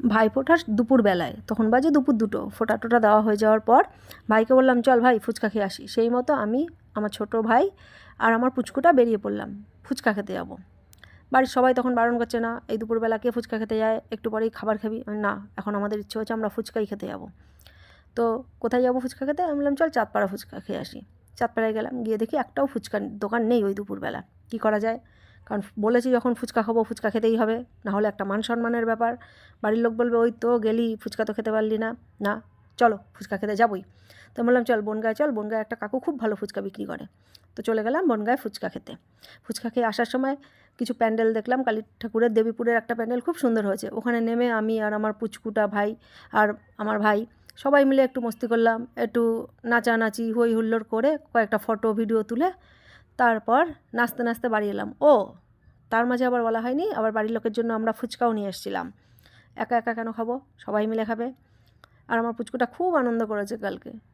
ভাই দুপুরবেলায় তখন বাজে দুপুর দুটো। ফোটা টোটা দেওয়া হয়ে যাওয়ার পর ভাইকে বললাম, চল ভাই, ফুচকা খেয়ে আসি। সেই মতো আমি, আমার ছোট ভাই আর আমার পুচকুটা বেরিয়ে পড়লাম, ফুচকা খেতে যাব। বাড়ির সবাই তখন বারণ করছে, না, এই দুপুরবেলা কে ফুচকা খেতে যায়? একটু পরেই খাবার খাবি। না, এখন আমাদের ইচ্ছে হচ্ছে আমরা ফুচকাই খেতে যাব। তো কোথায় যাব ফুচকা খেতে? আমি বললাম, চল চাঁদপাড়া ফুচকা খেয়ে আসি। চাঁদপাড়ায় গেলাম, গিয়ে দেখি একটাও ফুচকা দোকান নেই ওই দুপুরবেলা। কী করা যায়? কারণ বলেছি যখন ফুচকা খাব ফুচকা খেতেই হবে, না হলে একটা মান সম্মানের ব্যাপার। বাড়ির লোক বলবে, ওই তো গেলি, ফুচকা তো খেতে পারলি না। না, চলো ফুচকা খেতে যাবোই। তো বললাম, চল বনগায় চল। বনগায় একটা কাকু খুব ভালো ফুচকা বিক্রি করে। তো চলে গেলাম বনগায় ফুচকা খেতে। ফুচকা খেয়ে আসার সময় কিছু প্যান্ডেল দেখলাম, কালী ঠাকুরের দেবীপুরের একটা প্যান্ডেল খুব সুন্দর হয়েছে। ওখানে নেমে আমি আর আমার পুচকুটা ভাই আর আমার ভাই সবাই মিলে একটু মস্তি করলাম, একটু নাচানাচি, হই হুল্লোড় করে কয়েকটা ফটো, ভিডিও তুলে তারপর নাচতে নাচতে বাড়ি এলাম। ও, তার মাঝে আবার বলা হয়নি, আবার বাড়ির লোকের জন্য আমরা ফুচকাও নিয়ে এসেছিলাম। একা একা কেন খাব? সবাই মিলে খাবে। আর আমার পুচকুটা খুব আনন্দ করেছে কালকে।